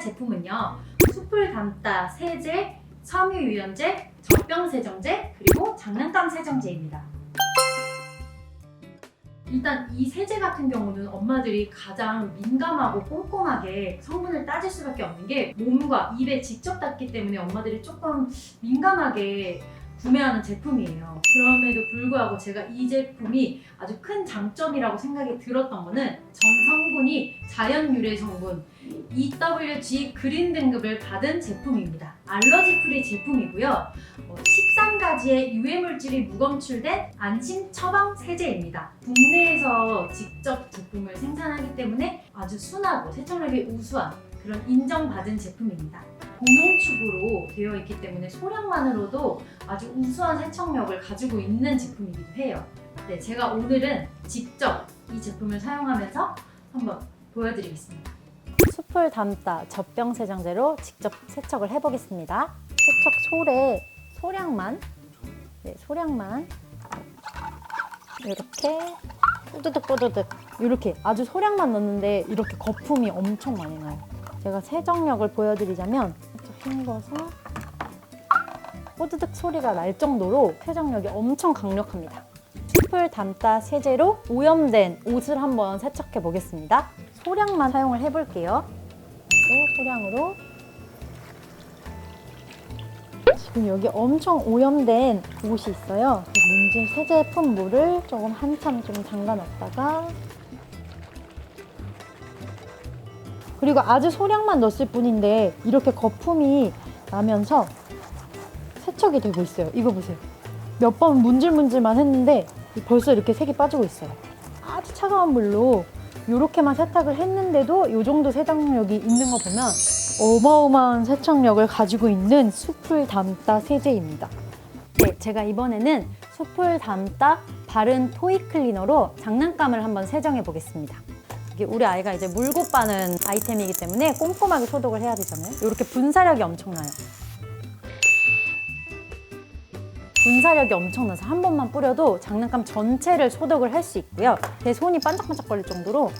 제품은요. 숲을 담다 세제, 섬유유연제, 젖병 세정제, 그리고 장난감 세정제입니다. 일단 이 세제 같은 경우는 엄마들이 가장 민감하고 꼼꼼하게 성분을 따질 수밖에 없는 게 몸과 입에 직접 닿기 때문에 엄마들이 조금 민감하게 구매하는 제품이에요. 그럼에도 불구하고 제가 이 제품이 아주 큰 장점이라고 생각이 들었던 거는 전 성분이 자연 유래 성분 EWG 그린 등급을 받은 제품입니다. 알러지 프리 제품이고요. 어, 13가지의 유해 물질이 무검출된 안심 처방 세제입니다. 국내에서 직접 제품을 생산하기 때문에 아주 순하고 세척력이 우수한 그런 인정받은 제품입니다. 고농축으로 되어 있기 때문에 소량만으로도 아주 우수한 세척력을 가지고 있는 제품이기도 해요. 네, 제가 오늘은 직접 이 제품을 사용하면서 한번 보여드리겠습니다. 숲을 담다 젖병 세정제로 직접 세척을 해보겠습니다. 세척 솔에 소량만, 네, 소량만 이렇게 뽀드득 뽀드득 이렇게 아주 소량만 넣는데 이렇게 거품이 엄청 많이 나요. 제가 세정력을 보여드리자면 헹궈서 뽀드득 소리가 날 정도로 세정력이 엄청 강력합니다. 숲을 담다 세제로 오염된 옷을 한번 세척해 보겠습니다. 소량만 사용을 해볼게요. 소량으로 지금 여기 엄청 오염된 옷이 있어요. 그 문진 세제품 물을 조금 한참 좀 담가 놨다가 그리고 아주 소량만 넣었을 뿐인데 이렇게 거품이 나면서 세척이 되고 있어요. 이거 보세요. 몇 번 문질문질만 했는데 벌써 이렇게 색이 빠지고 있어요. 아주 차가운 물로 이렇게만 세탁을 했는데도 이 정도 세정력이 있는 거 보면 어마어마한 세척력을 가지고 있는 숲을 담다 세제입니다. 네, 제가 이번에는 숲을 담다 바른 토이 클리너로 장난감을 한번 세정해 보겠습니다. 우리 아이가 이제 물고 빠는 아이템이기 때문에 꼼꼼하게 소독을 해야 되잖아요. 이렇게 분사력이 엄청나요. 분사력이 엄청나서 한 번만 뿌려도 장난감 전체를 소독을 할 수 있고요. 제 손이 반짝반짝 거릴 정도로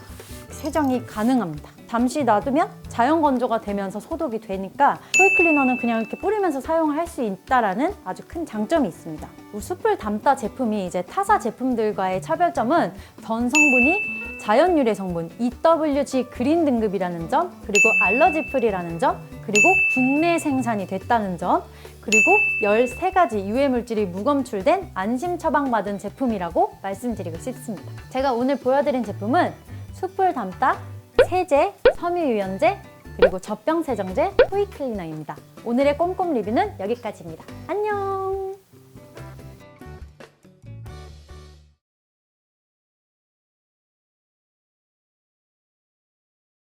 세정이 가능합니다. 잠시 놔두면 자연 건조가 되면서 소독이 되니까 토이 클리너는 그냥 이렇게 뿌리면서 사용을 할수 있다라는 아주 큰 장점이 있습니다. 이 숲을 담다 제품이 이제 타사 제품들과의 차별점은 전 성분이 자연 유래 성분 EWG 그린 등급이라는 점, 그리고 알러지 프리라는 점, 그리고 국내 생산이 됐다는 점, 그리고 13가지 유해 물질이 무검출된 안심 처방받은 제품이라고 말씀드리고 싶습니다. 제가 오늘 보여드린 제품은 숲을 담다 세제, 섬유유연제, 그리고 젖병 세정제, 토이 클리너입니다. 오늘의 꼼꼼 리뷰는 여기까지입니다. 안녕!